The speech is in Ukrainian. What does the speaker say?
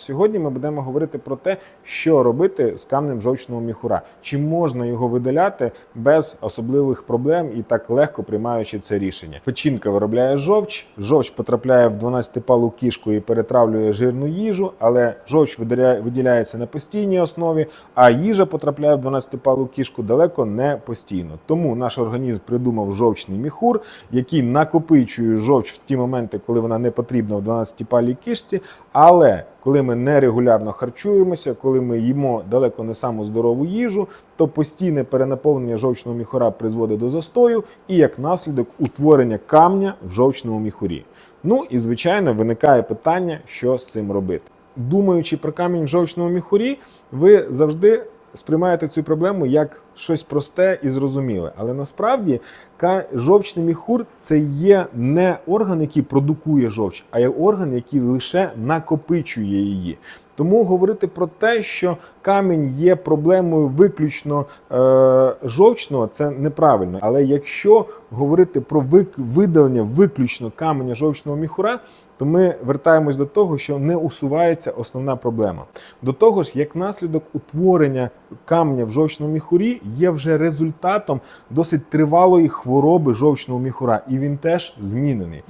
Сьогодні ми будемо говорити про те, що робити з камнем жовчного міхура. Чи можна його видаляти без особливих проблем і так легко приймаючи це рішення. Печінка виробляє жовч, жовч потрапляє в 12-палу кішку і перетравлює жирну їжу, але жовч виділяється на постійній основі, а їжа потрапляє в 12-палу кішку далеко не постійно. Тому наш організм придумав жовчний міхур, який накопичує жовч в ті моменти, коли вона не потрібна в 12-палій кішці, але коли ми нерегулярно харчуємося, коли ми їмо далеко не саму здорову їжу, то постійне перенаповнення жовчного міхура призводить до застою і як наслідок утворення камня в жовчному міхурі. Ну і звичайно виникає питання, що з цим робити. Думаючи про камінь в жовчному міхурі, ви завжди сприймаєте цю проблему як щось просте і зрозуміле. Але насправді жовчний міхур це є не орган, який продукує жовч, а є орган, який лише накопичує її. Тому говорити про те, що камінь є проблемою виключно е, жовчного, це неправильно. Але якщо говорити про видалення виключно каменя жовчного міхура, то ми вертаємось до того, що не усувається основна проблема. До того ж, як наслідок утворення камня в жовчному міхурі є вже результатом досить тривалої хвороби жовчного міхура, і він теж змінений.